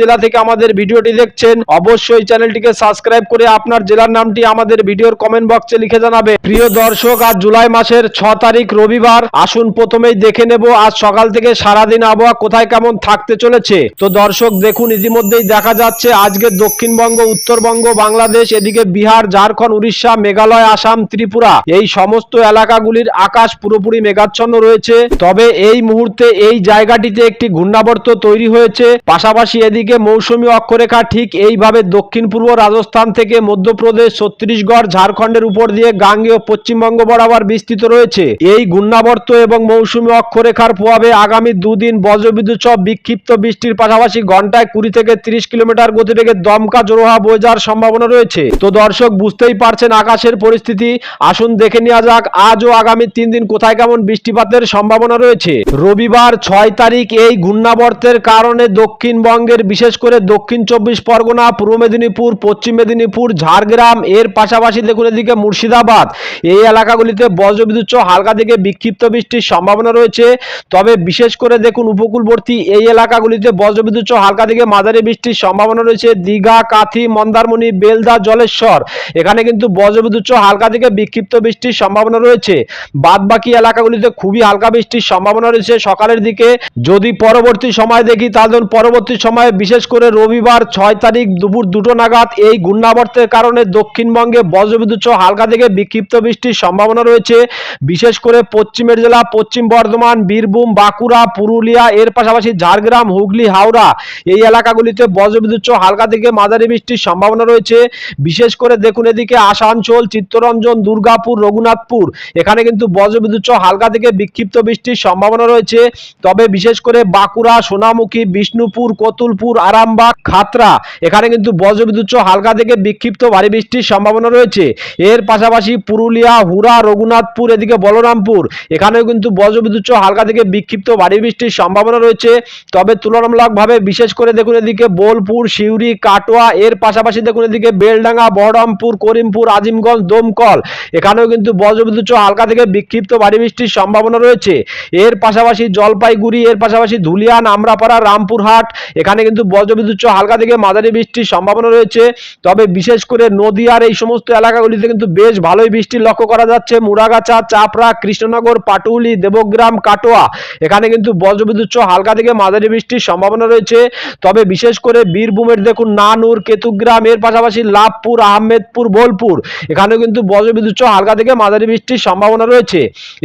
জেলা থেকে আমাদের ভিডিওটি দেখছেন, অবশ্যই চ্যানেলটিকে সাবস্ক্রাইব করে আপনার জেলার নামটি আমাদের ভিডিওর কমেন্ট বক্সে লিখে জানাবে। প্রিয় দর্শক, আজ জুলাই মাসের ছ তারিখ রবিবার। আসুন প্রথমেই দেখে নেব, আজ সকাল থেকে সারাদিন আবহাওয়া কোথায় কেমন থাকতে চলেছে। তো দর্শক, দেখুন, ইতিমধ্যেই দেখা যাচ্ছে, আজকে দক্ষিণবঙ্গ, উত্তরবঙ্গ, বাংলাদেশ, এদিকে বিহার, ঝাড়খণ্ড, উড়িষ্যা, মেঘালয়, আসাম, ত্রিপুরা এই সমস্ত এলাকাগুলির আকাশ পুরোপুরি মেঘাচ্ছন্ন রয়েছে। তবে এই মুহূর্তে এই জায়গাটিতে একটি ঘূর্ণাবর্ত তৈরি হয়েছে। পাশাপাশি এদিকে মৌসুমী অক্ষরেখা ঠিক এইভাবে দক্ষিণ পূর্ব রাজস্থান থেকে মধ্যপ্রদেশ, ছত্তিশগড়, ঝাড়খণ্ডের উপর দিয়ে গাঙ্গেয় পশ্চিমবঙ্গ বরাবর বিস্তৃত রয়েছে। এই ঘূর্ণাবর্ত এবং মৌসুমী অক্ষরেখার প্রভাবে আগামী দুদিন বজ্রবিদ্যুৎ সহ বিক্ষিপ্ত বৃষ্টির পাশাপাশি ঘন্টায় কুড়ি থেকে তিরিশ কিলোমিটার গতিবেগে দমকা জোরোহা বয়ে যাওয়ার সম্ভাবনা রয়েছে। তো দর্শক, বুঝতেই পারছেন আকাশের পরিস্থিতি। আসুন দেখে নেওয়া যাক আজ ও আগামী তিন দিন কোথায় কেমন বৃষ্টিপাতের সম্ভাবনা রয়েছে। রবিবার ছয় তারিখ এই ঘূর্ণাবর্তের কারণে দক্ষিণবঙ্গের বিশেষ করে দক্ষিণ চব্বিশ পরগনা, পূর্ব মেদিনীপুর, পশ্চিম মেদিনীপুর, ঝাড়গ্রাম, এর পাশাপাশি দেখুন এদিকে মুর্শিদাবাদ। এই এলাকাগুলিতে বজ্রবিদ্যুৎ হালকা থেকে বিক্ষিপ্ত বৃষ্টির সম্ভাবনা রয়েছে। তবে বিশেষ করে দেখুন উপকূলবর্তী এই এলাকাগুলিতে বজ্রবিদ্যুৎ হালকা থেকে মাঝারি বৃষ্টির সম্ভাবনা রয়েছে। দীঘা, কাথি, মন্দারমণি, বেলদা, জলেশ্বর, এখানে কিন্তু বজ্রবিদ্যুৎ হালকা থেকে বিক্ষিপ্ত বৃষ্টির সম্ভাবনা রয়েছে। বাদ বাকি এলাকাগুলিতে খুবই হালকা বৃষ্টির সম্ভাবনা রয়েছে সকালের দিকে। যদি পরবর্তী সময় দেখি, তাহলে পরবর্তী সময়ে বিশেষ করে রবিবার ছয় তারিখ দুপুর দুটো নাগাদ এই ঘূর্ণাবর্তের কারণে দক্ষিণবঙ্গে বজ্রবিদ্যুৎ সহ হালকা থেকে বিক্ষিপ্ত বৃষ্টির সম্ভাবনা রয়েছে। বিশেষ করে পশ্চিমের জেলা, পশ্চিম বর্ধমান, বীরভূম, বাঁকুড়া, পুরুলিয়া, এর পাশাপাশি ঝাড়গ্রাম, হুগলি, হাওড়া এই এলাকাগুলিতে বজ্রবিদ্যুৎ সহ হালকা থেকে মাঝারি বৃষ্টির সম্ভাবনা রয়েছে। বিশেষ করে দেখুন এদিকে আসানসোল, চিত্তরঞ্জন, দুর্গাপুর, রঘুনাথপুর এখানে কিন্তু বজ্রবিদ্যুৎ সহ হালকা থেকে বিক্ষিপ্ত বৃষ্টির সম্ভাবনা রয়েছে। তবে বিশেষ করে বাঁকুড়া, সোনামুখী, বিষ্ণুপুর, কতুলপুর আরামবাগ, খাতরা। এখানে কিন্তু বজ্রবিদ্যুৎ হালকা থেকে বিক্ষিপ্ত ভারী বৃষ্টির সম্ভাবনা রয়েছে। এর পাশাপাশি পুরুলিয়া হুরা রঘুনাথপুর, এদিকে বলরামপুর। এখানেও কিন্তু বজ্রবিদ্যুৎ হালকা থেকে বিক্ষিপ্ত ভারী বৃষ্টির সম্ভাবনা রয়েছে। তবে তুলনামূলকভাবে বিশেষ করে দেখুন এদিকে বোলপুর, সিউড়ি, কাটোয়া, এর পাশাপাশি দেখুন এদিকে বেলডাঙ্গা, বহরমপুর, করিমপুর, আজিমগঞ্জ, দমকল। এখানেও কিন্তু বজ্রবিদ্যুৎ হালকা থেকে বিক্ষিপ্ত ভারী বৃষ্টির সম্ভাবনা রয়েছে। এর পাশাপাশি জলপাইগুড়ি, এর পাশাপাশি ধুলিয়ান, আমরাপাড়া, রামপুরহাট। এখানে কিন্তু বজ্রবিদ্যুৎ সহ হালকা থেকে মাঝারি বৃষ্টির সম্ভাবনা রয়েছে। তবে বিশেষ করে নদীয়ার এই সমস্ত এলাকাগুলিতে কিন্তু বেশ ভালোই বৃষ্টি লক্ষ্য করা যাচ্ছে। মুরাগাছা চাপড়া, কৃষ্ণনগর, পাটুলি, দেবগ্রাম, কাটোয়া এখানে কিন্তু বজ্রবিদ্যুৎ সহ হালকা থেকে মাঝারি বৃষ্টির সম্ভাবনা রয়েছে। তবে বিশেষ করে বীরভূমের দেখুন নানুর, কেতুগ্রাম, এর পাশাপাশি লাভপুর, আহমেদপুর, বোলপুর এখানেও কিন্তু বজ্রবিদ্যুৎ সহ হালকা থেকে মাঝারি বৃষ্টির সম্ভাবনা রয়েছে।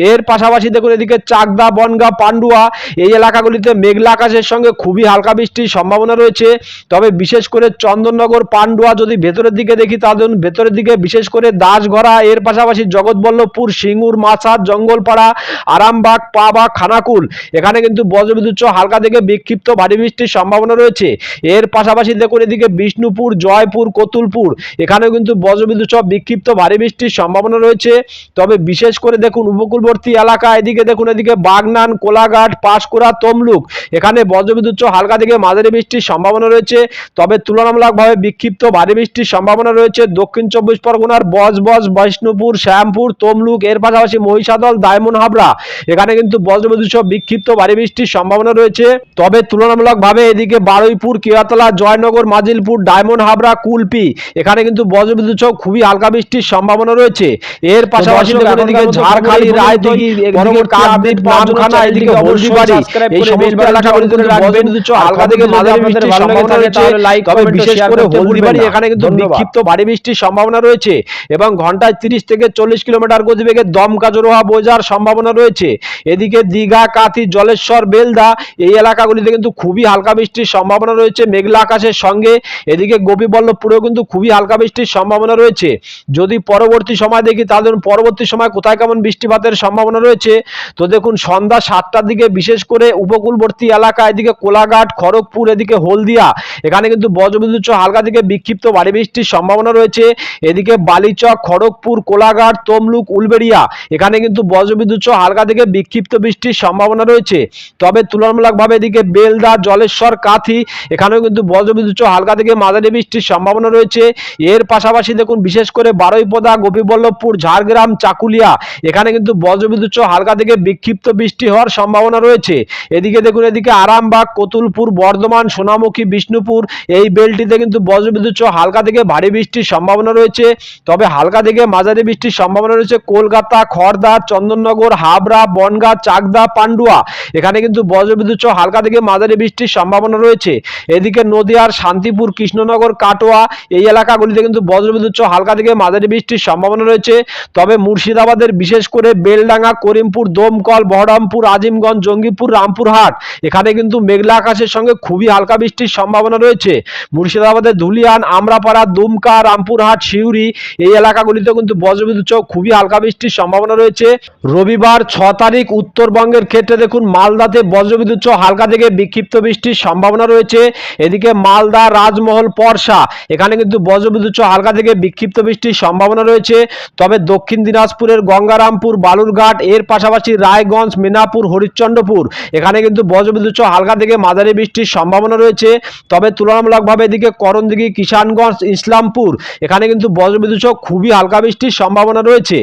এর পাশাপাশি দেখুন এদিকে চাকদা, বনগা, পান্ডুয়া এই এলাকাগুলিতে মেঘলা আকাশের সঙ্গে খুবই হালকা বৃষ্টির সম্ভাবনা রয়েছে। তবে বিশেষ করে চন্দননগর, পান্ডুয়া যদি ভেতরের দিকে দেখি, তাহলে ভেতরের দিকে বিশেষ করে দাসগড়া, এর পাশাপাশি জগৎবল্লভপুর, সিঙ্গুর মাছাদ জঙ্গলপাড়া, আরামবাগ পাবাগ খানাকুল। এখানে কিন্তু বজ্রবিদ্যুৎ হালকা থেকে বিক্ষিপ্ত ভারী বৃষ্টির সম্ভাবনা রয়েছে। এর পাশাপাশি দেখুন এদিকে বিষ্ণুপুর, জয়পুর, কতুলপুর। এখানেও কিন্তু বজ্রবিদ্যুৎ বিক্ষিপ্ত ভারী বৃষ্টির সম্ভাবনা রয়েছে। তবে বিশেষ করে দেখুন উপকূলবর্তী এলাকা, এদিকে দেখুন এদিকে বাগনান, কোলাঘাট, পাঁশকুড়া, তমলুক। এখানে বজ্রবিদ্যুৎ হালকা থেকে মাঝারি বৃষ্টির সম্ভাবনা রয়েছে। তবে তুলনামূলকভাবে বিক্ষিপ্ত ভারী বৃষ্টির সম্ভাবনা রয়েছে। দক্ষিণ চব্বিশ পরগনার বজবজ বৈষ্ণুপুর শ্যামপুর তমলুক এর পাশাপাশি মহিষাদল ডায়মন্ড হাবড়া। এখানে কিন্তু বজ্রবিদ্যুৎ বিক্ষিপ্ত ভারী বৃষ্টির সম্ভাবনা রয়েছে। তবে তুলনামূলকভাবে এদিকে বারুইপুর কিয়াতলা জয়নগর মাজিলপুর ডায়মন্ড হাবড়া কুলপি এখানে কিন্তু বজ্রবিদ্যুৎ সহ খুবই হালকা বৃষ্টির সম্ভাবনা রয়েছে। এর পাশাপাশি এদিকে ঝাড়খালি রায়দিঘি এদিকে কাকদ্বীপ update পাওয়ার জন্য নামখানা এদিকে হলদিবাড়ি এই সমস্ত এলাকাগুলিতে বজ্রবিদ্যুৎ হালকা থেকে মাঝারি বৃষ্টির সম্ভাবনা রয়েছে তবে বিশেষ করে হলদিবাড়ি এখানে কিন্তু বিক্ষিপ্ত ভারী বৃষ্টির সম্ভাবনা রয়েছে এবং ঘন্টায় তিরিশ থেকে চল্লিশ কিলোমিটার গতিবেগে দমকা জোরোহা বোঝার সম্ভাবনা রয়েছে। এদিকে দীঘা কাথি জলেশ্বর বেলদা এই এলাকাগুলিতে কিন্তু খুবই হালকা বৃষ্টির সম্ভাবনা রয়েছে মেঘলা আকাশের সঙ্গে। এদিকে গোপীবল্লভপুরেও কিন্তু খুবই হালকা বৃষ্টির সম্ভাবনা রয়েছে। যদি পরবর্তী সময় দেখি তাহলে পরবর্তী সময় কোথায় কেমন বৃষ্টিপাতের সম্ভাবনা রয়েছে। তো দেখুন সন্ধ্যা সাতটার দিকে বিশেষ করে উপকূলবর্তী এলাকা এদিকে কোলাঘাট খড়গপুর এদিকে হলদিয়া। এখানে কিন্তু বজ্রবিদ্যুৎ হালকা থেকে বিক্ষিপ্ত ভারী বৃষ্টির সম্ভাবনা রয়েছে। এদিকে বালিচক, খড়গপুর, কোলাঘাট, তমলুক, উলবেড়িয়া, এখানে কিন্তু বজ্রবিদ্যুৎ হালকা থেকে বিক্ষিপ্ত বৃষ্টির সম্ভাবনা রয়েছে। তবে তুলনামূলকভাবে এদিকে বেলদা, জলেশ্বর, কাথি, এখানেও কিন্তু বজ্রবিদ্যুৎ হালকা থেকে মাঝারি বৃষ্টির সম্ভাবনা রয়েছে। এর পাশাপাশি দেখুন, বিশেষ করে বারুইপদা, গোপীবল্লভপুর, ঝাড়গ্রাম, চাকুলিয়া, এখানে কিন্তু বজ্রবিদ্যুৎ হালকা থেকে বিক্ষিপ্ত বৃষ্টি হওয়ার সম্ভাবনা রয়েছে। এদিকে দেখুন, এদিকে আরামবাগ, কতুলপুর, বর্ধমান সোনামুখী বিষ্ণুপুর, এই বেলটিতে কিন্তু বজ্রবিদ্যুৎ সহ হালকা থেকে ভারী বৃষ্টির সম্ভাবনা রয়েছে। তবে হালকা থেকে মাঝারি বৃষ্টির সম্ভাবনা রয়েছে কলকাতা খড়দা চন্দননগর, হাবড়া, বনগাঁ, চাকদা, পান্ডুয়া। এখানে কিন্তু বজ্রবিদ্যুৎ সহ হালকা থেকে মাঝারি বৃষ্টির সম্ভাবনা রয়েছে। এদিকে নদিয়ার শান্তিপুর, কৃষ্ণনগর, কাটোয়া, এই এলাকাগুলিতে কিন্তু বজ্রবিদ্যুৎ সহ হালকা থেকে মাঝারি বৃষ্টির সম্ভাবনা রয়েছে। তবে মুর্শিদাবাদের বিশেষ করে বেলডাঙ্গা, করিমপুর, দমকল, বহরমপুর, আজিমগঞ্জ, জঙ্গিপুর, রামপুরহাট, এখানে কিন্তু মেঘলা আকাশের সঙ্গে খুবই হালকা বৃষ্টির সম্ভাবনা রয়েছে। মুর্শিদাবাদের ধুলিয়ান, আমরাপাড়া, দুমকা, রামপুরহাট শিউরি এই এলাকাগুলিতে কিন্তু বজ্রবিদ্যুৎ সহ খুবই হালকা বৃষ্টির সম্ভাবনা রয়েছে। রবিবার ছ তারিখ উত্তরবঙ্গের ক্ষেত্রে দেখুন মালদাতে বজ্রবিদ্যুৎ সহ হালকা থেকে বিক্ষিপ্ত বৃষ্টির সম্ভাবনা রয়েছে। এদিকে মালদা, রাজমহল, পরশা এখানে কিন্তু বজ্রবিদ্যুৎ সহ হালকা থেকে বিক্ষিপ্ত বৃষ্টির সম্ভাবনা রয়েছে। তবে দক্ষিণ দিনাজপুরের গঙ্গারামপুর, বালুরঘাট এর পাশাপাশি রায়গঞ্জ, মিনাপুর, হরিশ্চন্দ্রপুর এখানে কিন্তু বজ্রবিদ্যুৎ সহ হালকা থেকে মাঝারি বৃষ্টির সম্ভাবনা রয়েছে। তবে তুলনামূলকভাবে এদিকে করণদিঘি, কিষানগঞ্জ, ইসলামপুর, এখানে কিন্তু বজ্রবিদ্যুৎ সহ খুবই হালকা বৃষ্টির সম্ভাবনা রয়েছে।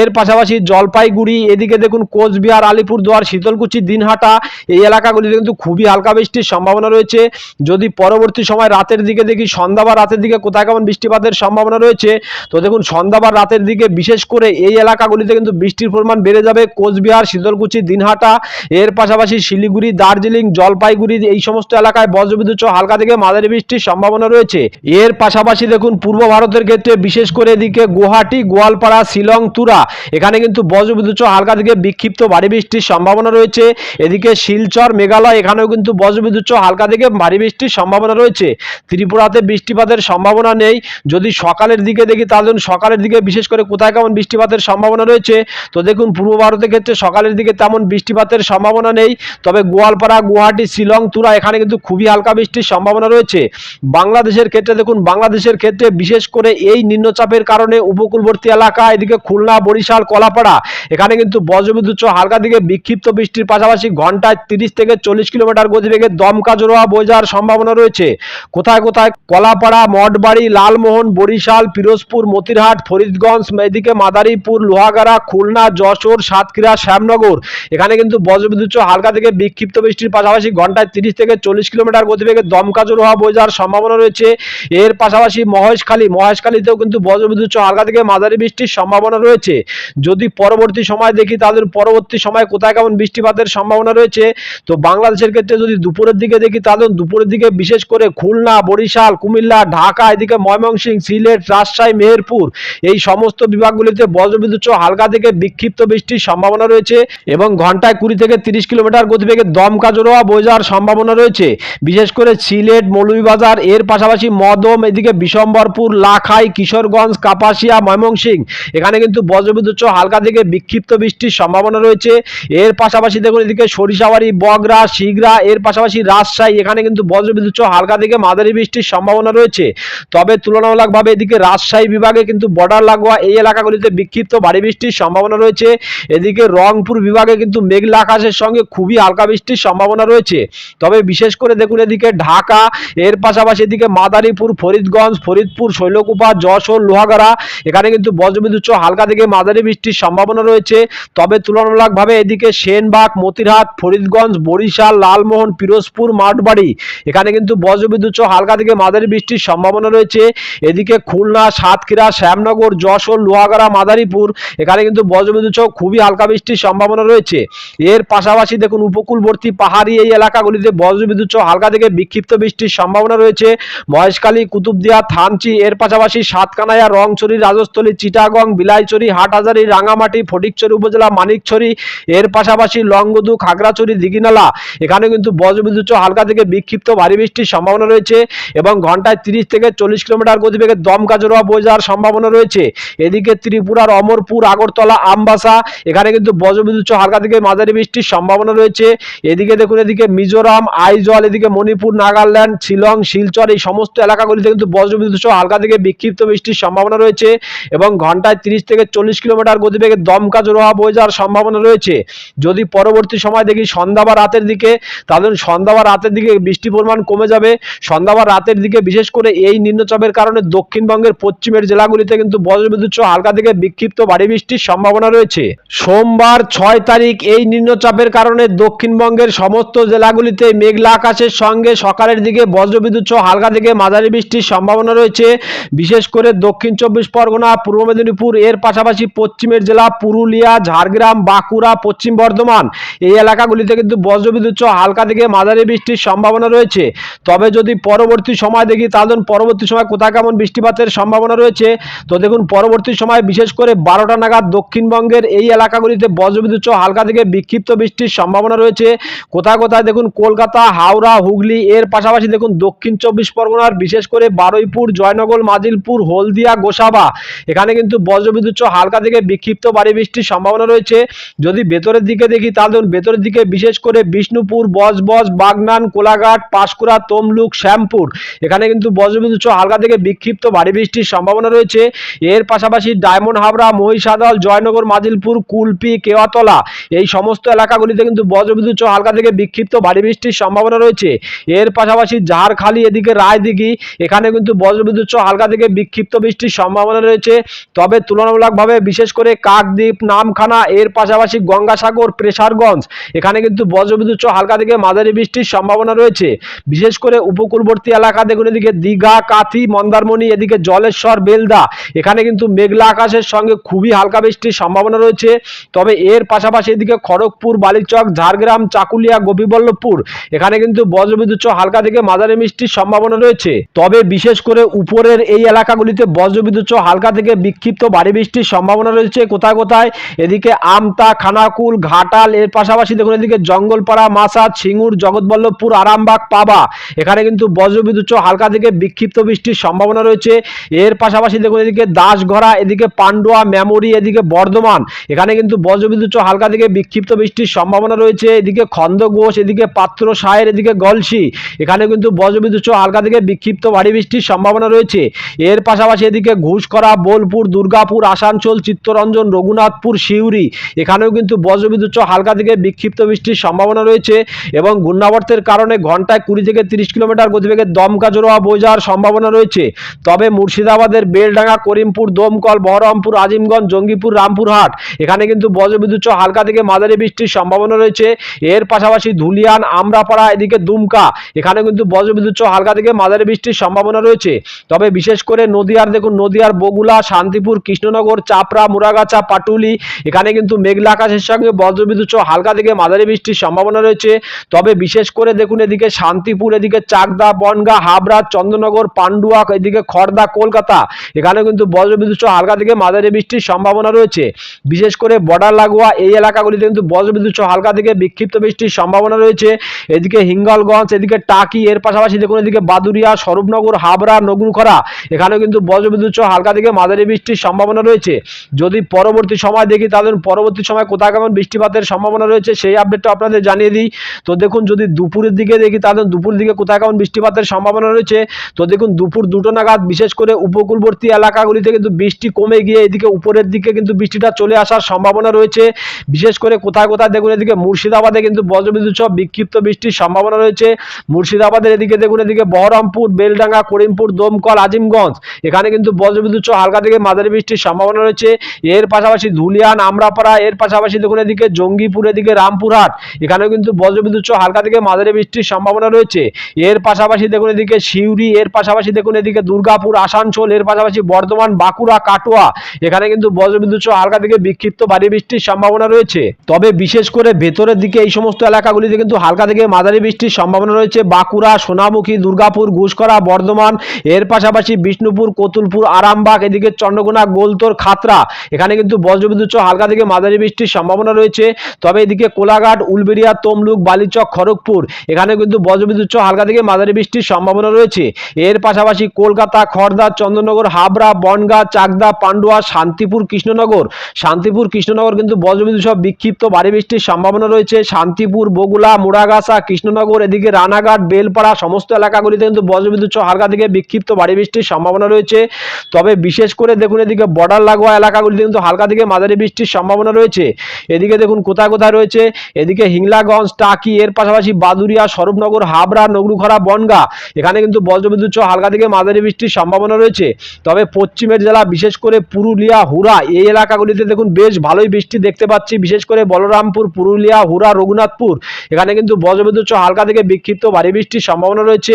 এর পাশাপাশি জলপাইগুড়ি, এদিকে দেখুন কোচবিহার, আলিপুরদুয়ার, শীতলকুচি, দিনহাটা, এই এলাকাগুলিতে কিন্তু খুবই হালকা বৃষ্টির সম্ভাবনা রয়েছে। যদি পরবর্তী সময় রাতের দিকে দেখি, সন্ধ্যা বা রাতের দিকে কোথায় কেমন বৃষ্টিপাতের সম্ভাবনা রয়েছে, তো দেখুন সন্ধ্যা বা রাতের দিকে বিশেষ করে এই এলাকাগুলিতে কিন্তু বৃষ্টির পরিমাণ বেড়ে যাবে। কোচবিহার, শীতলকুচি, দিনহাটা, এর পাশাপাশি শিলিগুড়ি, দার্জিলিং, জলপাইগুড়ি, এই সমস্ত এলাকায় বজ্রবিদ্যুৎ সহ হালকা থেকে মাঝারি বৃষ্টির সম্ভাবনা রয়েছে। এর পাশাপাশি দেখুন, পূর্ব ভারতের ক্ষেত্রে বিশেষ করে এদিকে গুয়াহাটি, গোয়ালপাড়া, শিলং, তুরা, এখানে কিন্তু বজ্রবিদ্যুৎ সহ হালকা থেকে বিক্ষিপ্ত ভারী বৃষ্টির সম্ভাবনা রয়েছে। এদিকে শিলচর, মেঘালয়, এখানেও কিন্তু বজ্রবিদ্যুৎ সহ হালকা থেকে ভারী বৃষ্টির সম্ভাবনা রয়েছে। ত্রিপুরাতে বৃষ্টিপাতের সম্ভাবনা নেই। যদি সকালের দিকে দেখি, তাহলে সকালের দিকে বিশেষ করে কোথায় কেমন বৃষ্টিপাতের সম্ভাবনা রয়েছে। তো দেখুন, পূর্ব ভারতের ক্ষেত্রে সকালের দিকে তেমন বৃষ্টিপাতের সম্ভাবনা নেই। তবে গোয়ালপাড়া, গুয়াহাটি, শিলং, তুরা, এখানে কিন্তু খুবই হালকা বৃষ্টির সম্ভাবনা রয়েছে। বাংলাদেশের ক্ষেত্রে দেখুন, বাংলাদেশের ক্ষেত্রে বিশেষ করে এই নিম্নচাপের কারণে উপকূলবর্তী এলাকা, এদিকে খুলনা, বরিশাল, কলাপাড়া, এখানে কিন্তু বজ্রবিদ্যুৎ হালকা দিকে বিক্ষিপ্ত বৃষ্টির পাশাপাশি ঘন্টায় তিরিশ থেকে চল্লিশ কিলোমিটার গতিবেগে দমকা জোড়া বয়ে যাওয়ার সম্ভাবনা রয়েছে। কোথায় কোথায়? কলাপাড়া, মঠবাড়ি, লালমোহন, বরিশাল, পিরোজপুর, মতিরহাট, ফরিদগঞ্জ, এদিকে মাদারীপুর, লোহাগাড়া, খুলনা, যশোর, সাতক্ষীরা, শ্যামনগর। এখানে কিন্তু বজ্রবিদ্যুৎ হালকা থেকে বিক্ষিপ্ত বৃষ্টির পাশাপাশি ঘন্টায় তিরিশ থেকে চল্লিশ কিলোমিটার গতিবেগে দমকা জোড়া বয়ে যাওয়ার সম্ভাবনা রয়েছে। এর পাশাপাশি মহেশখালী, মহেশখালীতেও কিন্তু বজ্রবিদ্যুৎ হালকা থেকে মাঝারি বৃষ্টির সম্ভাবনা রয়েছে। যদি পরবর্তী সময় দেখি তাদের পরবর্তী সময় কোথায় কেমন বৃষ্টিপাতের সম্ভাবনা রয়েছে? তো বাংলাদেশের ক্ষেত্রে যদি দুপুরের দিকে দেখি, তাহলে দুপুরের দিকে বিশেষ করে খুলনা, বরিশাল, কুমিল্লা, ঢাকা, এদিকে ময়মনসিংহ, সিলেট, রাজশাহী, মেহেরপুর, এই সমস্ত বিভাগগুলিতে বজ্রবিদ্যুৎ হালকা থেকে বিক্ষিপ্ত বৃষ্টির সম্ভাবনা রয়েছে এবং ঘন্টায় কুড়ি থেকে তিরিশ কিলোমিটার গতিবেগে দমকা জোড়া বয়ে যাওয়ার সম্ভাবনা রয়েছে। বিশেষ করে সিলেট, মৌলভীবাজার, এর পাশাপাশি মদম, এদিকে বিশম্বরপুর, লাখাই, কিশোরগঞ্জ, কাপাসিয়া ময়মনসিংহ এখানে কিন্তু বজ্রবিদ্যুৎ হালকা থেকে বিক্ষিপ্ত বৃষ্টির সম্ভাবনা রয়েছে। এর পাশাপাশি দেখুন এদিকে সরিষাবাড়ি, বগরা, শিগরা, এর পাশাপাশি রাজশাহী, এখানে কিন্তু বজ্রবিদ্যুৎ হালকা থেকে মাঝারি বৃষ্টির সম্ভাবনা রয়েছে। তবে তুলনামূলকভাবে এদিকে রাজশাহী বিভাগে কিন্তু বর্ডার লাগোয়া এই এলাকাগুলিতে বিক্ষিপ্ত ভারী বৃষ্টির সম্ভাবনা রয়েছে। এদিকে রংপুর বিভাগে কিন্তু মেঘলা আকাশের সঙ্গে খুবই হালকা বৃষ্টির সম্ভাবনা রয়েছে। তবে বিশেষ করে দেখুন এদিকে ঢাকা, এর পাশাপাশি এদিকে মাদারীপুর, ফরিদগঞ্জ, ফরিদপুর, শৈলকুপা, যশোর, লোহাগাড়া, এখানে কিন্তু বজ্রবিদ্যুৎ হালকা থেকে মাঝারি বৃষ্টির সম্ভাবনা রয়েছে। তবে তুলনামূলকভাবে এদিকে সেনবাগ, মতিরহাট, ফরিদগঞ্জ, বরিশাল, লালমোহন, পিরোজপুর, মাঠবাড়ি, এখানে কিন্তু বজ্রবিদ্যুৎ হালকা থেকে মাঝারি বৃষ্টির সম্ভাবনা রয়েছে। এদিকে খুলনা, সাতক্ষীরা, শ্যামনগর, যশোর, লোহাগাড়া, মাদারীপুর, এখানে কিন্তু বজ্রবিদ্যুৎ খুবই হালকা বৃষ্টির সম্ভাবনা রয়েছে। এর পাশাপাশি দেখুন উপকূলবর্তী পাহাড়ি এই এলাকাগুলিতে বজ্রবিদ্যুৎ হালকা থেকে বিক্ষিপ্ত বৃষ্টির সম্ভাবনা রয়েছে। মহেশখালী, কুতুবদিয়া, থানচি, এর পাশাপাশি সাতকানাইয়া, রংছড়ি, রাজস্থলী, চিটাগং বিলাইচড়ি হাটহাজারি, রাঙামাটি, ফটিকছড়ি উপজেলা, মানিকছড়ি, এর পাশাপাশি লংগদু, খাগড়াছড়ি, দিঘিনালা। এখানে কিন্তু বজ্রবিদ্যুৎ হালকা থেকে বিক্ষিপ্ত ভারী বৃষ্টির সম্ভাবনা রয়েছে এবং ঘন্টায় তিরিশ থেকে চল্লিশ কিলোমিটার গতিবেগে দমকা জোড়া বয়ে যাওয়ার সম্ভাবনা রয়েছে। এদিকে ত্রিপুরার অমরপুর, আগরতলা, আমবাসা, এখানে কিন্তু বজ্রবিদ্যুৎ হালকা থেকে মাঝারি বৃষ্টির সম্ভাবনা রয়েছে। এদিকে দেখুন, এদিকে মিজোরাম, আইজল, এদিকে এদিকে মণিপুর, নাগাল্যান্ড, শিলং, শিলচর এই সমস্ত এলাকাগুলিতে কিন্তু বজ্রবিদ্যুৎ সহ হালকা থেকে বিক্ষিপ্ত বৃষ্টির সম্ভাবনা রয়েছে এবং ঘন্টায় তিরিশ থেকে চল্লিশ কিলোমিটার গতিবেগে দমকা জোরোহা বয়ে যাওয়ার সম্ভাবনা রয়েছে। যদি পরবর্তী সময় দেখি সন্ধ্যা বা রাতের দিকে, তাহলে সন্ধ্যা বা রাতের দিকে বৃষ্টির পরিমাণ কমে যাবে। সন্ধ্যা বা রাতের দিকে বিশেষ করে এই নিম্নচাপের কারণে দক্ষিণবঙ্গের পশ্চিমের জেলাগুলিতে কিন্তু বজ্রবিদ্যুৎ সহ হালকা থেকে বিক্ষিপ্ত ভারী বৃষ্টির সম্ভাবনা রয়েছে। সোমবার ছয় তারিখ এই নিম্নচাপের কারণে দক্ষিণবঙ্গের সমস্ত জেলাগুলিতে মেঘলা আকাশের সঙ্গে সকালের দিকে বজ্রবিদ্যুৎ সহ হালকা থেকে মাঝারি বৃষ্টির সম্ভাবনা রয়েছে। বিশেষ করে দক্ষিণ চব্বিশ পরগনা, পূর্ব মেদিনীপুর, এর পাশাপাশি পশ্চিমের জেলা পুরুলিয়া, ঝাড়গ্রাম, বাঁকুড়া, পশ্চিম বর্ধমান এই এলাকাগুলিতে কিন্তু বজ্রবিদ্যুৎ সহ হালকা থেকে মাঝারি বৃষ্টির সম্ভাবনা রয়েছে। তবে যদি পরবর্তী সময় দেখি, তাহলে পরবর্তী সময় কোথায় কেমন বৃষ্টিপাতের সম্ভাবনা রয়েছে? তো দেখুন, পরবর্তী সময় বিশেষ করে বারোটা নাগাদ দক্ষিণবঙ্গের এই এলাকাগুলিতে বজ্রবিদ্যুৎ সহ হালকা থেকে বিক্ষিপ্ত বৃষ্টির সম্ভাবনা রয়েছে। কোথায় কোথায় দেখুন, কলকাতা, হাওড়া হুগলি। এর পাশাপাশি দেখুন, দক্ষিণ চব্বিশ পরগনার বিশেষ করে বারুইপুর, জয়নগর, মাজিলপুর, হলদিয়া, গোসাবা। এখানে কিন্তু বজ্রবিদ্যুৎ হালকা থেকে বিক্ষিপ্ত বাড়ি বৃষ্টির সম্ভাবনা রয়েছে। যদি ভেতরের দিকে দেখি, তাহলে ভেতরের দিকে বিশেষ করে বিষ্ণুপুর, বজবজ, বাগনান, কোলাঘাট, পাঁশকুড়া, তমলুক, শ্যামপুর। এখানে কিন্তু বজ্রবিদ্যুৎ হালকা থেকে বিক্ষিপ্ত ভারী বৃষ্টির সম্ভাবনা রয়েছে। এর পাশাপাশি ডায়মন্ড হাবড়া, মহিষাদল, জয়নগর, মাজিলপুর, কুলপি, কেওয়াতলা এই সমস্ত এলাকাগুলিতে কিন্তু বজ্রবিদ্যুৎ হালকা থেকে বিক্ষিপ্ত ভারী বৃষ্টির সম্ভাবনা রয়েছে। এর পাশাপাশি ঝাড়খালি এদিকে, রায়দিঘি, এখানে কিন্তু বজ্রবিদ্যুৎ সহ হালকা থেকে বিক্ষিপ্ত বৃষ্টির সম্ভাবনা রয়েছে। তবে তুলনামূলকভাবে বিশেষ করে কাকদ্বীপ, নামখানা, এর পাশাপাশি গঙ্গাসাগর, প্রেসারগঞ্জ, এখানে কিন্তু বজ্রবিদ্যুৎ সহ হালকা থেকে মাঝারি বৃষ্টির সম্ভাবনা রয়েছে। বিশেষ করে উপকূলবর্তী এলাকা দেখুন এদিকে দীঘা, কাথি, মন্দারমণি, এদিকে জলেশ্বর, বেলদা, এখানে কিন্তু মেঘলা আকাশের সঙ্গে খুবই হালকা বৃষ্টির সম্ভাবনা রয়েছে। তবে এর পাশাপাশি এদিকে খড়গপুর, বালিচক, ঝাড়গ্রাম, চাকুলিয়া, গোপীবল্লভপুর, এখানে কিন্তু বজ্রবিদ্যুৎ সহ হালকা থেকে মাঝারি বৃষ্টির সম্ভাবনা রয়েছে। তবে বিশেষ করে উপরের এই এলাকাগুলিতে বজ্রবিদ্যুৎ সহ হালকা থেকে বিক্ষিপ্ত ভারী বৃষ্টির সম্ভাবনা রয়েছে কোথায় কোথায়। এদিকে আমতা, খানাকুল, ঘাটাল, এর পাশাপাশি দেখুন এদিকে জঙ্গলপাড়া মাসাদ সিঙ্গুর, জগৎবল্লভপুর, আরামবাগ, পাবা। এখানে কিন্তু বজ্রবিদ্যুৎ সহ হালকা থেকে বিক্ষিপ্ত বৃষ্টির সম্ভাবনা রয়েছে। এর পাশাপাশি দেখুন এদিকে দাসঘরা, এদিকে পান্ডুয়া, মেমোরি, এদিকে বর্ধমান। এখানে কিন্তু বজ্রবিদ্যুৎ হালকা থেকে বিক্ষিপ্ত বৃষ্টির সম্ভাবনা রয়েছে। এদিকে খন্দঘোষ এদিকে পাত্র সায়ের এদিকে গলসি এখানে কিন্তু বজ্রবিদ্যুৎ হালকা থেকে বিক্ষিপ্ত ভারী বৃষ্টির সম্ভাবনা রয়েছে। এর পাশাপাশি এদিকে ঘুষকরা বোলপুর, দুর্গাপুর, আসানসোল, চিত্তরঞ্জন, রঘুনাথপুর, সিউড়ি, এখানেও কিন্তু বজ্রবিদ্যুৎ হালকা থেকে বিক্ষিপ্ত বৃষ্টির সম্ভাবনা রয়েছে এবং ঘূর্ণাবর্তের কারণে ঘন্টায় কুড়ি থেকে তিরিশ কিলোমিটার গতিবেগে দমকা জোড়া বয়ে যাওয়ার সম্ভাবনা রয়েছে। তবে মুর্শিদাবাদের বেলডাঙ্গা, করিমপুর, দমকল, বহরমপুর, আজিমগঞ্জ, জঙ্গিপুর, রামপুরহাট, এখানে কিন্তু বজ্রবিদ্যুৎ হালকা থেকে মাঝারি বৃষ্টির সম্ভাবনা রয়েছে। এর পাশাপাশি ধুলিয়ান, আমরাপাড়া, এদিকে দুমকা। এখানে কিন্তু বজ্রবিদ্যুৎ সহ হালকা থেকে মাঝারি বৃষ্টির সম্ভাবনা রয়েছে। তবে বিশেষ করে নদিয়ার, দেখুন নদিয়ার বগুলা, শান্তিপুর, কৃষ্ণনগর, চাপড়া, মুরাগাছা, পাটুলি, এখানে কিন্তু মেঘলা আকাশের সঙ্গে বজ্রবিদ্যুৎ সহ হালকা থেকে মাঝারি বৃষ্টির সম্ভাবনা রয়েছে। তবে বিশেষ করে দেখুন এদিকে শান্তিপুর, এদিকে চাকদা, বনগা, হাবড়া, চন্দ্রনগর, পান্ডুয়া, এদিকে খড়দা কলকাতা, এখানে কিন্তু বজ্রবিদ্যুৎ সহ হালকা থেকে মাঝারি বৃষ্টির সম্ভাবনা রয়েছে। বিশেষ করে বর্ডার লাগোয়া এই এলাকাগুলিতে কিন্তু বজ্রবিদ্যুৎ সহ হালকা থেকে বিক্ষিপ্ত বৃষ্টির সম্ভাবনা রয়েছে। এদিকে হিঙ্গলগঞ্জ এদিকে টাকি, এর পাশাপাশি দেখুন এদিকে বাদুরিয়া স্বরূপনগর, হাবড়া নগরুখরা এখানেও কিন্তু বজ্রবিদ্যুৎ সহ হালকা থেকে মাঝারি বৃষ্টির সম্ভাবনা রয়েছে। যদি পরবর্তী সময় দেখি, তাহলে পরবর্তী সময় কোথায় কেমন বৃষ্টিপাতের সম্ভাবনা রয়েছে, সেই আপডেটটা আপনাদের জানিয়ে দিই। তো দেখুন, যদি দুপুরের দিকে দেখি, তাহলে দুপুর দিকে কোথায় কেমন বৃষ্টিপাতের সম্ভাবনা রয়েছে, তো দেখুন দুপুর দুটো নাগাদ বিশেষ করে উপকূলবর্তী এলাকাগুলিতে কিন্তু বৃষ্টি কমে গিয়ে এদিকে উপরের দিকে কিন্তু বৃষ্টিটা চলে আসার সম্ভাবনা রয়েছে। বিশেষ করে কোথায় কোথায় দেখুন, এদিকে মুর্শিদাবাদে কিন্তু বজ্রবিদ্যুৎ সহ বিক্ষিপ্ত বৃষ্টির সম্ভাবনা রয়েছে। মুর্শিদাবাদের এদিকে দেখুন, এদিকে বহরমপুর, বেলডাঙ্গা, করিমপুর, দমকল, আজিমগঞ্জ। এখানে কিন্তু বজ্রবিদ্যুৎ হালকা থেকে মাঝারি বৃষ্টির সম্ভাবনা রয়েছে। এর পাশাপাশি ধুলিয়ান আমরাপাড়া এর পাশাপাশি দেখুন, এদিকে জঙ্গিপুর, এদিকে রামপুরহাট। এখানেও কিন্তু বজ্রবিদ্যুৎ হালকা থেকে মাঝারি বৃষ্টির সম্ভাবনা রয়েছে। এর পাশাপাশি দেখুন, এদিকে সিউড়ি, এর পাশাপাশি দেখুন, এদিকে দুর্গাপুর, আসানসোল, এর পাশাপাশি বর্ধমান, বাঁকুড়া, কাটোয়া। এখানে কিন্তু বজ্রবিদ্যুৎ হালকা থেকে বিক্ষিপ্ত ভারী বৃষ্টির সম্ভাবনা রয়েছে। তবে বিশেষ করে ভেতরের দিকে এই সমস্ত এলাকাগুলিতে কিন্তু হালকা থেকে মাঝারি বৃষ্টির সম্ভাবনা রয়েছে। বাঁকুড়া, সোনামুখী, দুর্গাপুর ঘুষকরা বর্ধমান, এর পাশাপাশি বিষ্ণুপুর, কতুলপুর, আরামবাগ, এদিকে চন্দ্রকোনা, গোলতোর খাতরা এখানে কিন্তু বজ্রবিদ্যুৎ হালকা থেকে মাঝারি বৃষ্টির সম্ভাবনা রয়েছে। তবে এদিকে কোলাঘাট, উলবেড়িয়া, তমলুক, বালিচক, খড়গপুর, এখানে কিন্তু বজ্রবিদ্যুৎ হালকা থেকে মাঝারি বৃষ্টির সম্ভাবনা রয়েছে। এর পাশাপাশি কলকাতা খড়দা চন্দ্রনগর, হাবড়া, বনগা, চাকদা, পান্ডুয়া, শান্তিপুর, কৃষ্ণনগর। শান্তিপুর, কৃষ্ণনগর কিন্তু বজ্রবিদ্যুৎ বিক্ষিপ্ত ভারী বৃষ্টির সম্ভাবনা রয়েছে। শান্তিপুর বগুলা মুড়াগাছা, কৃষ্ণনগর এদিকে রানাঘাট, বেলপাড়া সমস্ত এলাকাগুলিতে কিন্তু বজ্রবিদ্যুৎ সহ হালকা থেকে বিক্ষিপ্ত ভারী বৃষ্টির সম্ভাবনা রয়েছে। তবে বিশেষ করে দেখুন এদিকে বর্ডার লাগোয়া এলাকাগুলিতে কিন্তু হালকা থেকে মাঝারি বৃষ্টির সম্ভাবনা রয়েছে। এদিকে দেখুন কোথায় কোথায় রয়েছে? এদিকে হিংলাগঞ্জ, টাকি, এর পাশাপাশি বাদুরিয়া, স্বরূপনগর, হাবড়া নগরুখরা বনগা, এখানে কিন্তু বজ্রবিদ্যুৎ সহ হালকা থেকে মাঝারি বৃষ্টির সম্ভাবনা রয়েছে। তবে পশ্চিমের জেলা, বিশেষ করে পুরুলিয়া হুরা এই এলাকাগুলিতে দেখুন বেশ ভালোই বৃষ্টি দেখতে পাচ্ছি। বিশেষ করে বলরামপুর, পুরুলিয়া হুরা রঘুনাথপুর, এখানে কিন্তু বজ্রবিদ্যুৎ সহ হালকা থেকে বিক্ষিপ্ত ভারী বৃষ্টির সম্ভাবনা রয়েছে।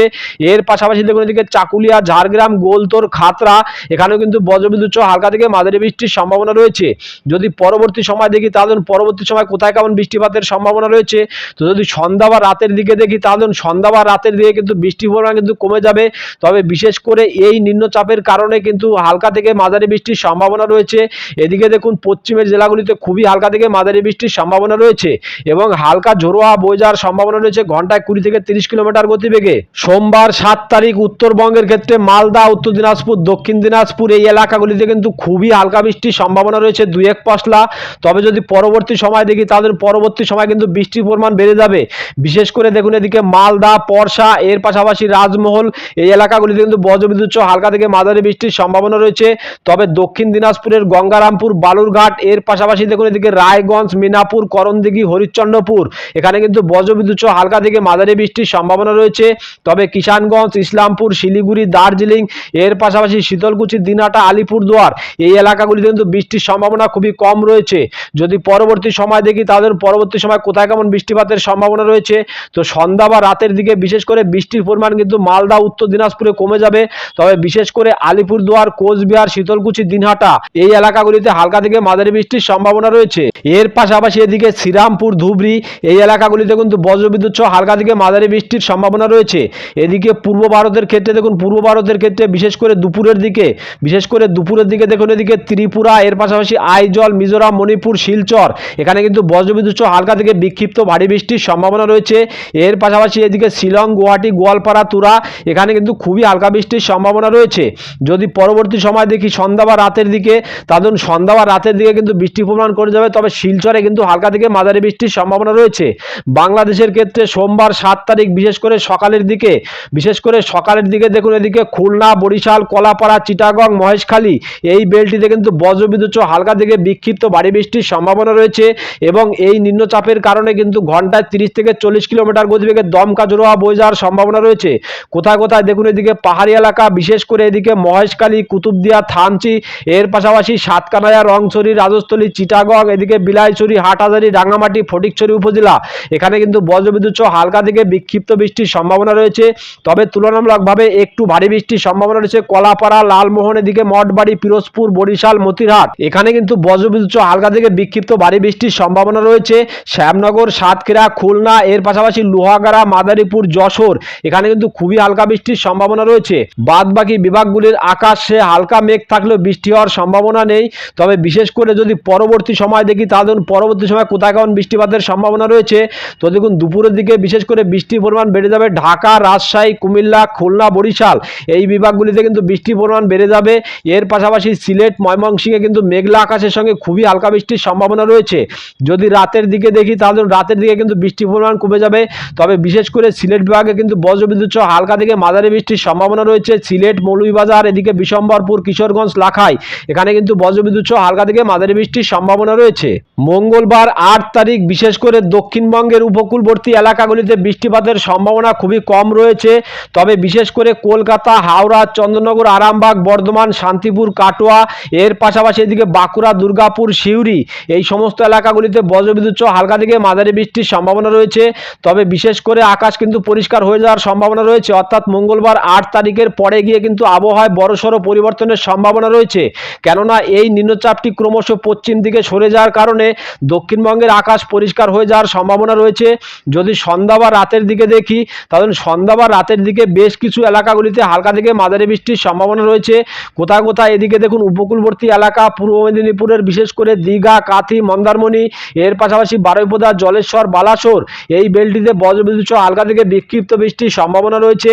এর পাশাপাশি দেখুন এদিকে চাকুলিয়া, ঝাড়গ্রাম, গোলতোর খাতরা এখানেও কিন্তু বজ্রবিদ্যুৎ হালকা থেকে মাঝারি বৃষ্টির সম্ভাবনা রয়েছে। যদি পরবর্তী সময় দেখি তাহলে পরবর্তী সময় কোথায় কেমন বৃষ্টিপাতের সম্ভাবনা রয়েছে? তো যদি সন্ধ্যা বা রাতের দিকে দেখি তাহলে সন্ধ্যা বা রাতের দিকে কিন্তু বৃষ্টির পরিমাণ কিন্তু কমে যাবে। তবে বিশেষ করে এই নিম্নচাপের কারণে কিন্তু হালকা থেকে মাঝারি বৃষ্টির সম্ভাবনা রয়েছে। এদিকে দেখুন পশ্চিমের জেলাগুলিতে খুবই হালকা থেকে মাঝারি বৃষ্টির সম্ভাবনা রয়েছে এবং হালকা ঝোড়োয়া যাওয়ার সম্ভাবনা রয়েছে। ঘন্টায় কুড়ি থেকে তিরিশ কিলোমিটার গতিবেগে। সোমবার সাত তারিখ উত্তরবঙ্গের ক্ষেত্রে মালদা, উত্তর দিনাজপুর, দক্ষিণ দিনাজপুর এই এলাকাগুলিতে কিন্তু খুবই হালকা বৃষ্টির সম্ভাবনা রয়েছে দুই এক পশলা। তবে যদি পরবর্তী সময় দেখি তাদের পরবর্তী সময় কিন্তু বৃষ্টির পরিমাণ বেড়ে যাবে। বিশেষ করে দেখুন এদিকে মালদা, পরশা, এর পাশাপাশি রাজমহল এই এলাকাগুলিতে কিন্তু বজ্রবিদ্যুৎ হালকা থেকে মাঝারি বৃষ্টির সম্ভাবনা রয়েছে। তবে দক্ষিণ দিনাজপুরের গঙ্গারামপুর, বালুরঘাট, এর পাশাপাশি দেখুন এদিকে রায়গঞ্জ, মিনাপুর, করণদিঘি, হরিশ্চন্দ্রপুর। এখানে কিন্তু বজ্রবিদ্যুৎ হালকা থেকে মাঝারি বৃষ্টির সম্ভাবনা রয়েছে। তবে কিষানগঞ্জ, ইসলামপুর, শিলিগুড়ি, দার্জিলিং, এর পাশাপাশি শীতলকুচি, দিনাটা, আলিপুরদুয়ার এই এলাকাগুলিতে কিন্তু বৃষ্টির সম্ভাবনা খুবই কম রয়েছে। যদি পরবর্তী সময় দেখি তাদের পরবর্তী সময় কোথায় কেমন বৃষ্টিপাতের সম্ভাবনা রয়েছে? তো সন্ধ্যা বা রাতের দিকে বিশেষ করে বৃষ্টির পরিমাণ কিন্তু মালদা, উত্তর দিনাজপুরে কমে যাবে। তবে বিশেষ করে আলিপুরদুয়ার, কোচবিহার, শীতলকুচি, দিনহাটা এই এলাকাগুলিতে হালকা থেকে মাঝারি বৃষ্টির সম্ভাবনা রয়েছে। এর পাশাপাশি এদিকে শ্রীরামপুর, ধুবড়ি এই এলাকাগুলিতে কিন্তু বজ্রবিদ্যুৎ সহ হালকা মাঝারি বৃষ্টির সম্ভাবনা রয়েছে। এদিকে পূর্ব ভারতের ক্ষেত্রে দেখুন, পূর্ব ভারতের ক্ষেত্রে বিশেষ করে দুপুরের দিকে, বিশেষ করে দুপুরের দিকে দেখুন, এদিকে ত্রিপুরা, এর পাশাপাশি আইজল, মিজোরাম, মণিপুর, শিলচর, এখানে কিন্তু বজ্রবিদ্যুৎ হালকা থেকে বিক্ষিপ্ত ভারী বৃষ্টির সম্ভাবনা রয়েছে। এর পাশাপাশি এদিকে শিলং, গুয়াহাটি, গোয়ালপাড়া, তুরা, এখানে কিন্তু খুবই হালকা বৃষ্টির সম্ভাবনা রয়েছে। যদি পরবর্তী সময় দেখি সন্ধ্যা বা রাতের দিকে তাদের সন্ধ্যা বা রাতের দিকে কিন্তু বৃষ্টির পরিমাণ করে যাবে, তবে শিলচরে কিন্তু হালকা থেকে মাঝারি বৃষ্টির সম্ভাবনা রয়েছে। বাংলাদেশের ক্ষেত্রে সোমবার সাত তারিখ, বিশেষ করে সকালের দিকে, বিশেষ করে সকালের দিকে দেখুন এদিকে খুলনা, বরিশাল, কলাপাড়া, চিটাগং, মহেশখালী, এই বেলটিতে কিন্তু বজ্রবিদ্যুৎ হালকা থেকে বিক্ষিপ্ত ভারী বৃষ্টির সম্ভাবনা রয়েছে এবং এই নিম্নচাপের কারণে কিন্তু ঘন্টায় তিরিশ থেকে চল্লিশ কিলোমিটার গতিবেগে দমকা জোড়োয়া বয়ে যাওয়ার সম্ভাবনা রয়েছে। কোথায় কোথায় দেখুন এদিকে পাহাড়ি এলাকা, বিশেষ করে এদিকে মহেশখালী, কুতুবদিয়া, থানচি, এর পাশাপাশি সাতকানায়া, রংছড়ি, রাজস্থলী, চিটাগং, এদিকে বিলাইছড়ি, হাটহাজারি রাঙামাটি ফটিকছড়ি উপজেলা। এখানে কিন্তু বজ্রবিদ্যুৎ হালকা থেকে বিক্ষিপ্ত বৃষ্টির সম্ভাবনা রয়েছে। তবে তুলনামূলকভাবে একটু ভারী বৃষ্টির সম্ভাবনা রয়েছে। কলাপাড়া লালমোহন এদিকে মঠবাড়ি, পিরোজপুর, বরিশাল, মতিরহাট। এখানে কিন্তু বজ্রবিদ্যুৎ হালকা থেকে বিক্ষিপ্ত ভারী বৃষ্টির সম্ভাবনা রয়েছে। শ্যামনগর, সাতক্ষীরা, খুলনা, এর পাশাপাশি লোহাগাড়া, মাদারীপুর, যশোর। এখানে কিন্তু খুবই হালকা বৃষ্টির সম্ভাবনা রয়েছে। বাদ বাকি বিভাগগুলির আকাশে হালকা মেঘ থাকলেও বৃষ্টি হওয়ার সম্ভাবনা নেই। তবে বিশেষ করে যদি পরবর্তী সময় দেখি, তাহলে পরবর্তী সময় কোথায় কেমন বৃষ্টিপাতের সম্ভাবনা রয়েছে। তো দেখুন, দুপুরের দিকে বিশেষ করে বৃষ্টির পরিমাণ বেড়ে যাবে। ঢাকা, রাজশাহী, কুমিল্লা, খুলনা, বরিশাল এই বিভাগগুলিতে কিন্তু বৃষ্টির পরিমাণ বেড়ে যাবে। এর পাশাপাশি সিলেট, ময়মনসিংহে কিন্তু মেঘলা আকাশের সঙ্গে খুবই হালকা বৃষ্টির সম্ভাবনা রয়েছে। যদি রাতের দিকে দেখি, তাহলে রাতের দিকে কিন্তু বৃষ্টির পরিমাণ কমে যাবে। তবে বিশেষ করে সিলেট বিভাগে কিন্তু বজ্রবিদ্যুৎ সহ হালকা থেকে মাঝারি বৃষ্টির সম্ভাবনা রয়েছে। সিলেট, মৌলভীবাজার, এদিকে বিশম্বরপুর, কিশোরগঞ্জ, লাখাই এখানে কিন্তু বজ্রবিদ্যুৎ সহ হালকা থেকে মাঝারি বৃষ্টির সম্ভাবনা রয়েছে। মঙ্গলবার আট তারিখ বিশেষ করে দক্ষিণবঙ্গের উপকূলবর্তী এলাকাগুলিতে বৃষ্টিপাতের সম্ভাবনা খুবই কম রয়েছে। তবে বিশেষ করে কলকাতা, হাওড়া, চন্দ্রনগর, আরামবাগ, বর্ধমান, শান্তিপুর, কাটোয়া, এর পাশাপাশি এদিকে বাঁকুড়া, দুর্গাপুর, সিউড়ি এই সমস্ত এলাকাগুলিতে বজ্রবিদ্যুৎ সহ হালকা থেকে মাঝারি বৃষ্টির সম্ভাবনা রয়েছে। তবে বিশেষ করে আকাশ কিন্তু পরিষ্কার হয়ে যাওয়ার সম্ভাবনা রয়েছে। অর্থাৎ মঙ্গলবার আট তারিখের পরে গিয়ে কিন্তু আবহাওয়ায় বড়সড় পরিবর্তনের সম্ভাবনা রয়েছে। কেননা এই নিম্নচাপটি ক্রমশ পশ্চিম দিকে সরে যাওয়ার কারণে দক্ষিণবঙ্গের আকাশ পরিষ্কার হয়ে যাওয়ার সম্ভাবনা রয়েছে। যদি সন্ধ্যা বা রাতের দিকে দেখি, তাহলে সন্ধ্যা বা রাতের দিকে বেশ কিছু এলাকাগুলিতে হালকা থেকে মাঝারি বৃষ্টির সম্ভাবনা রয়েছে। কোথায় কোথায় এদিকে দেখুন উপকূলবর্তী এলাকা, পূর্ব মেদিনীপুরের বিশেষ করে দীঘা, কাথি, মন্দারমণি, এর পাশাপাশি বারুইপদা জলেশ্বর, বালাসোর, এই বেলটিতে বজ্রবিদ্যুৎ হালকা থেকে বিক্ষিপ্ত বৃষ্টির সম্ভাবনা রয়েছে।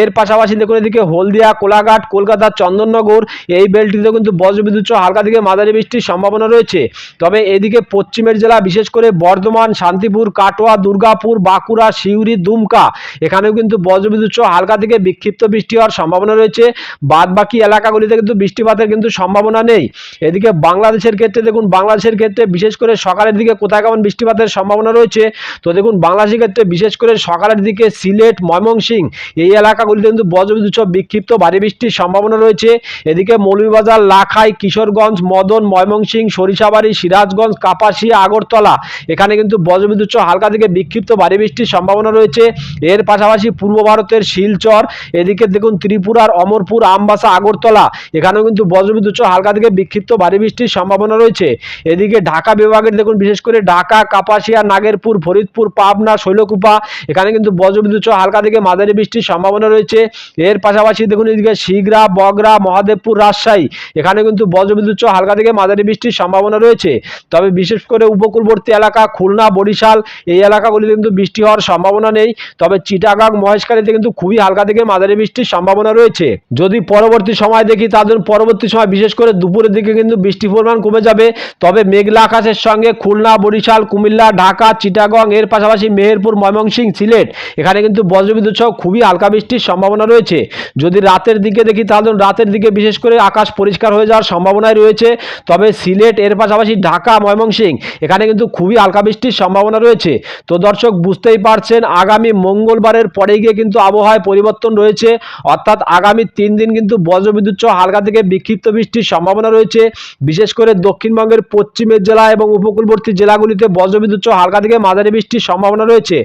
এর পাশাপাশি দেখুন এদিকে হলদিয়া, কোলাঘাট, কলকাতা, চন্দননগর, এই বেলটিতে কিন্তু বজ্রবিদ্যুৎ হালকা থেকে মাঝারি বৃষ্টির সম্ভাবনা রয়েছে। তবে এদিকে পশ্চিমের জেলা বিশেষ করে বর্ধমান, শান্তিপুর, কাটোয়া, দুর্গাপুর, বাঁকুড়া সিউড়ি দুমকা। এখানেও কিন্তু বজ্রবিদ্যুৎ সহ হালকা থেকে বিক্ষিপ্ত বৃষ্টি হওয়ার সম্ভাবনা রয়েছে। বাদ বাকি এলাকাগুলিতে কিন্তু বৃষ্টিপাতের কিন্তু সম্ভাবনা নেই। এদিকে বাংলাদেশের ক্ষেত্রে দেখুন, বাংলাদেশের ক্ষেত্রে বিশেষ করে সকালের দিকে কোথায় কেমন বৃষ্টিপাতের সম্ভাবনা রয়েছে? তো দেখুন, বাংলাদেশের ক্ষেত্রে বিশেষ করে সকালের দিকে সিলেট ময়মনসিংহ এই এলাকাগুলিতে কিন্তু বজ্রবিদ্যুৎ সহ বিক্ষিপ্ত ভারী বৃষ্টির সম্ভাবনা রয়েছে। এদিকে মৌলভীবাজার, লাখাই, কিশোরগঞ্জ, মদন ময়মনসিংহ সরিষাবাড়ি, সিরাজগঞ্জ, কাপাসিয়া, আগরতলা এখানে কিন্তু বজ্রবিদ্যুৎ সহ হালকা থেকে বিক্ষিপ্ত ভারী বৃষ্টির সম্ভাবনা রয়েছে। এর পাশাপাশি পূর্ব ভারতের শিলচর, এদিকে দেখুন ত্রিপুরার অমরপুর, আমবাসা, আগরতলা, এখানেও কিন্তু বজ্রবিদ্যুৎ হালকা থেকে বিক্ষিপ্ত ভারী বৃষ্টির সম্ভাবনা রয়েছে। এদিকে ঢাকা বিভাগের দেখুন বিশেষ করে ঢাকা, কাপাসিয়া, নাগেরপুর, ফরিদপুর, পাবনা, শৈলকুপা, এখানে কিন্তু বজ্রবিদ্যুৎ হালকা থেকে মাঝারি বৃষ্টির সম্ভাবনা রয়েছে। এর পাশাপাশি দেখুন এদিকে শিগরা, বগরা, মহাদেবপুর, রাজশাহী, এখানে কিন্তু বজ্রবিদ্যুৎ হালকা থেকে মাঝারি বৃষ্টির সম্ভাবনা রয়েছে। তবে বিশেষ করে উপকূলবর্তী এলাকা খুলনা, বরিশাল, এই এলাকাগুলিতে কিন্তু বৃষ্টি হওয়ার সম্ভাবনা নেই। তবে চিটাগাং মহেশখালীতে কিন্তু খুবই হালকা থেকে মাঝারি বৃষ্টির সম্ভাবনা রয়েছে। যদি পরবর্তী সময় দেখি তাদের পরবর্তী সময় বিশেষ করে দুপুরের দিকে কিন্তু বৃষ্টির পরিমাণ কমে যাবে। তবে মেঘলা আকাশের সঙ্গে খুলনা, বরিশাল, কুমিল্লা, ঢাকা, চিটাগং, এর পাশাপাশি মেহেরপুর ময়মনসিং সিলেট, এখানে কিন্তু বজ্রবিদ্যুৎ সহ খুবই হালকা বৃষ্টির সম্ভাবনা রয়েছে। যদি রাতের দিকে দেখি, তাহলে রাতের দিকে বিশেষ করে আকাশ পরিষ্কার হয়ে যাওয়ার সম্ভাবনাই রয়েছে। তবে সিলেট, এর পাশাপাশি ঢাকা ময়মনসিং এখানে কিন্তু খুবই হালকা বৃষ্টির সম্ভাবনা রয়েছে। তো দর্শক, বুঝতেই পারছেন আগামী মঙ্গলবারের পরে গিয়ে কিন্তু আবহাওয়ায় পরিবর্তন রয়েছে। অর্থাৎ আগামী তিন দিন কিন্তু বজ্রবিদ্যুৎ সহ হালকা থেকে বিক্ষিপ্ত বৃষ্টির সম্ভাবনা রয়েছে। বিশেষ করে দক্ষিণবঙ্গের পশ্চিমের জেলা এবং উপকূলবর্তী জেলাগুলিতে বজ্রবিদ্যুৎ সহ হালকা থেকে মাঝারি বৃষ্টির সম্ভাবনা রয়েছে।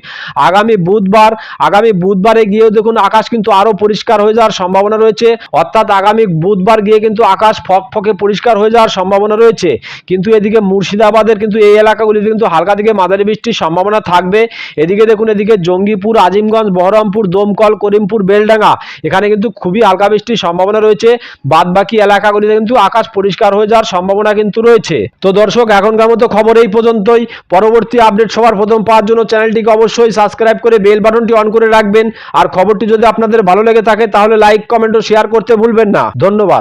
আগামী বুধবার, আগামী বুধবারে গিয়েও দেখুন আকাশ কিন্তু আরও পরিষ্কার হয়ে যাওয়ার সম্ভাবনা রয়েছে। অর্থাৎ আগামী বুধবার গিয়ে কিন্তু আকাশ ফক ফকে পরিষ্কার হয়ে যাওয়ার সম্ভাবনা রয়েছে। কিন্তু এদিকে মুর্শিদাবাদের কিন্তু এই এলাকাগুলিতে কিন্তু হালকা থেকে মাঝারি বৃষ্টির সম্ভাবনা থাকবে। এদিকে দেখুন এদিকে জঙ্গিপুর, আজিমগঞ্জ, বহরমপুর, দমকল, করিমপুর, বেলডাঙ্গা। এখানে কিন্তু খুবই হালকা বৃষ্টির সম্ভাবনা রয়েছে। বাদ বাকি এলাকাগুলিতে কিন্তু আকাশ পরিষ্কার হয়ে যাওয়ার সম্ভাবনা কিন্তু রয়েছে। তো দর্শক, এখনকার মতো খবর এই পর্যন্তই। পরবর্তী আপডেট সবার প্রথম পাওয়ার জন্য চ্যানেলটিকে অবশ্যই সাবস্ক্রাইব করে বেল বাটনটি অন করে রাখবেন। আর খবরটি যদি আপনাদের ভালো লেগে থাকে, তাহলে লাইক, কমেন্ট ও শেয়ার করতে ভুলবেন না। ধন্যবাদ।